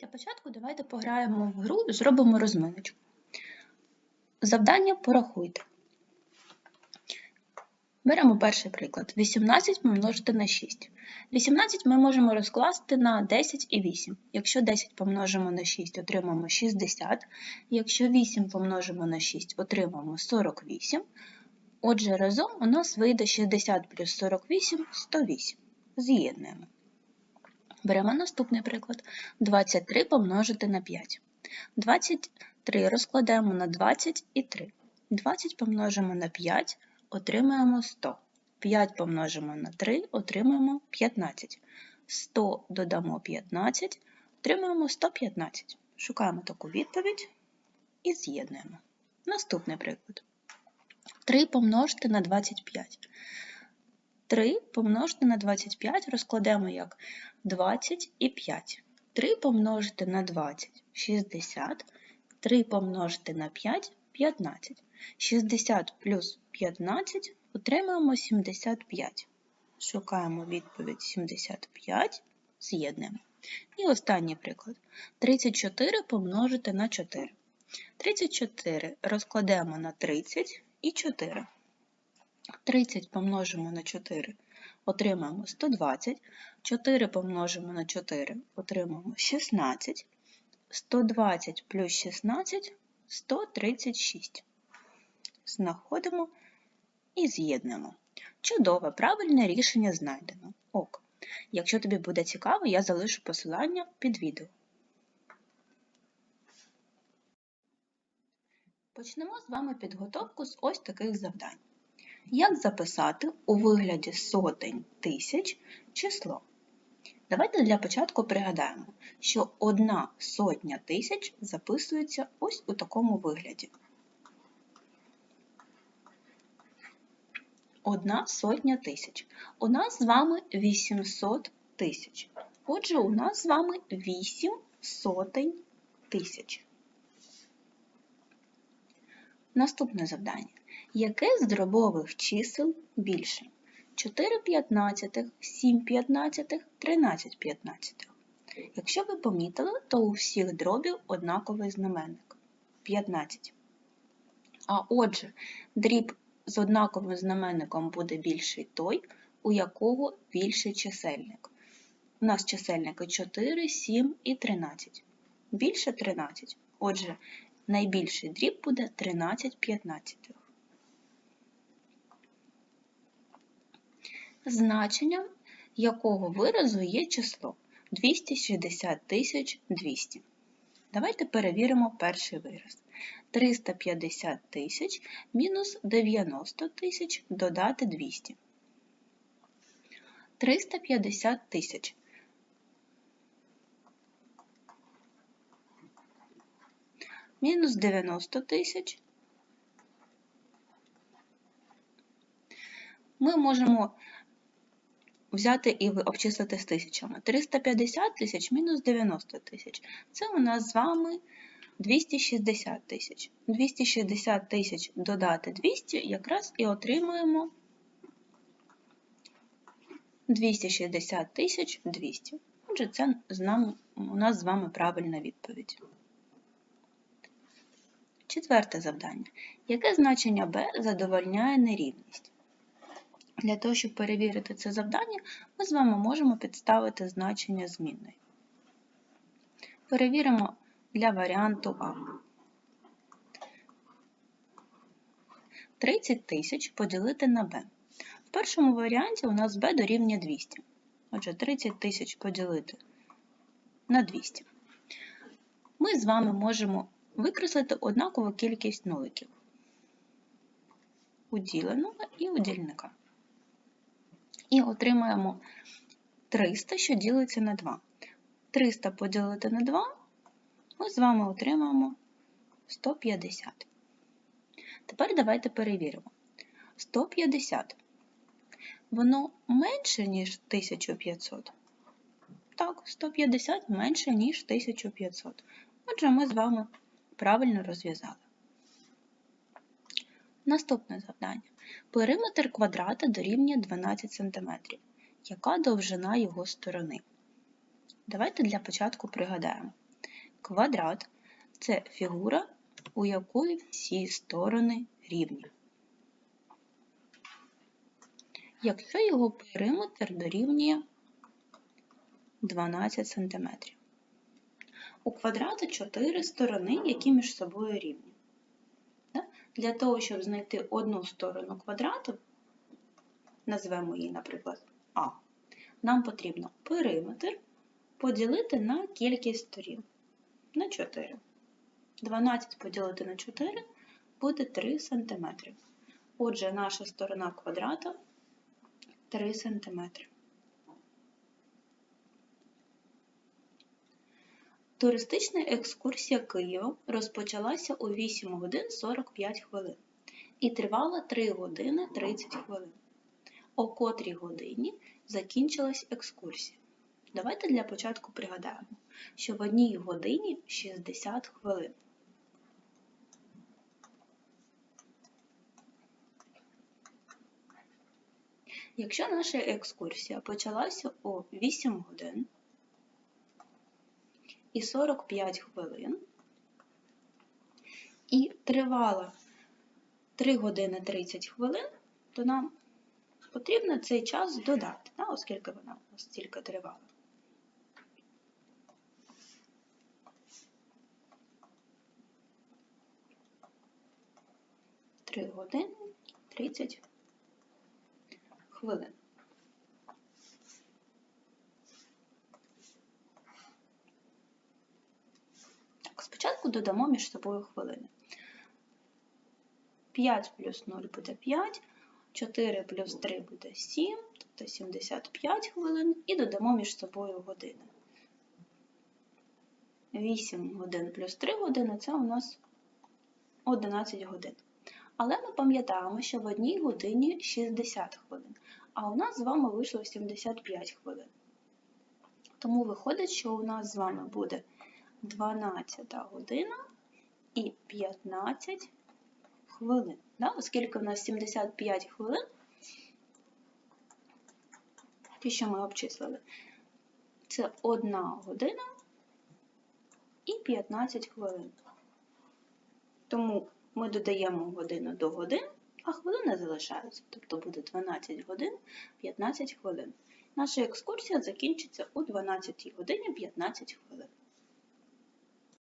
Для початку давайте пограємо в гру, зробимо розминочку. Завдання порахуйте. Беремо перший приклад. 18 помножити на 6. 18 ми можемо розкласти на 10 і 8. Якщо 10 помножимо на 6, отримаємо 60. Якщо 8 помножимо на 6, отримаємо 48. Отже, разом у нас вийде 60 плюс 48 108. З'єднуємо. Беремо наступний приклад. 23 помножити на 5. 23 розкладаємо на 20 і 3. 20 помножимо на 5, отримаємо 100. 5 помножимо на 3, отримаємо 15. 100 додамо 15, отримаємо 115. Шукаємо таку відповідь і з'єднуємо. Наступний приклад. 3 помножити на 25. 3 помножити на 25 розкладемо як 20 і 5. 3 помножити на 20 60. 3 помножити на 5 15. 60 плюс 15 отримаємо 75. Шукаємо відповідь 75, з'єднуємо. І останній приклад. 34 помножити на 4. 34 розкладемо на 30 і 4. 30 помножимо на 4, отримаємо 120. 4 помножимо на 4, отримаємо 16. 120 плюс 16 136. Знаходимо і з'єднуємо. Чудове, правильне рішення знайдено. Ок. Якщо тобі буде цікаво, я залишу посилання під відео. Почнемо з вами підготовку з ось таких завдань. Як записати у вигляді сотень тисяч число? Давайте для початку пригадаємо, що одна сотня тисяч записується ось у такому вигляді. Одна сотня тисяч. У нас з вами 800 тисяч. Отже, у нас з вами 8 сотень тисяч. Наступне завдання. Яке з дробових чисел більше? 4 п'ятнадцятих, 7 п'ятнадцятих, 13 п'ятнадцятих. Якщо ви помітили, то у всіх дробів однаковий знаменник 15. А отже, дріб з однаковим знаменником буде більший той, у якого більший чисельник. У нас чисельники 4, 7 і 13. Більше 13. Отже, найбільший дріб буде 13 п'ятнадцятих. Значенням якого виразу є число 260 200. Давайте перевіримо перший вираз. 350 тисяч мінус 90 тисяч додати 200. 350 тисяч. Мінус 90 тисяч. Ми можемо взяти і обчислити з тисячами. 350 тисяч мінус 90 тисяч. Це у нас з вами 260 тисяч. 260 тисяч додати 200, якраз і отримуємо 260 тисяч 200. Отже, це у нас з вами правильна відповідь. Четверте завдання. Яке значення b задовольняє нерівність? Для того, щоб перевірити це завдання, ми з вами можемо підставити значення змінної. Перевіримо для варіанту А. 30 тисяч поділити на b. В першому варіанті у нас b дорівнює 200. Отже, 30 тисяч поділити на 200. Ми з вами можемо викреслити однакову кількість нуликів у діленого і у дільника. І отримаємо 300, що ділиться на 2. 300 поділити на 2, ми з вами отримаємо 150. Тепер давайте перевіримо. 150. Воно менше, ніж 1500. Так, 150 менше, ніж 1500. Отже, ми з вами правильно розв'язали. Наступне завдання. Периметр квадрата дорівнює 12 см. Яка довжина його сторони? Давайте для початку пригадаємо. Квадрат це фігура, у якої всі сторони рівні. Якщо його периметр дорівнює 12 см. У квадрата 4 сторони, які між собою рівні. Для того, щоб знайти одну сторону квадрату, назвемо її, наприклад, А, нам потрібно периметр поділити на кількість сторін. На 4. 12 поділити на 4 буде 3 см. Отже, наша сторона квадрата 3 см. Туристична екскурсія Києва розпочалася у 8 годин 45 хвилин і тривала 3 години 30 хвилин. О котрій годині закінчилась екскурсія. Давайте для початку пригадаємо, що в одній годині 60 хвилин. Якщо наша екскурсія почалася о 8 годин і 45 хвилин і тривала 3 години 30 хвилин, то нам потрібно цей час додати, да, оскільки вона у тривала. Три години 30 хвилин. Так, спочатку додамо між собою хвилини. 5 плюс 0 буде 5, 4 плюс 3 буде 7, тобто 75 хвилин, і додамо між собою години. 8 годин плюс 3 години це у нас 11 годин. Але ми пам'ятаємо, що в одній годині 60 хвилин, а у нас з вами вийшло 75 хвилин. Тому виходить, що у нас з вами буде 12 година і 15 хвилин. Да? Оскільки у нас 75 хвилин, ті, що ми обчислили, це 1 година і 15 хвилин. Тому ми додаємо годину до годин, а хвилини залишаються. Тобто буде 12 годин 15 хвилин. Наша екскурсія закінчиться у 12 годині 15 хвилин.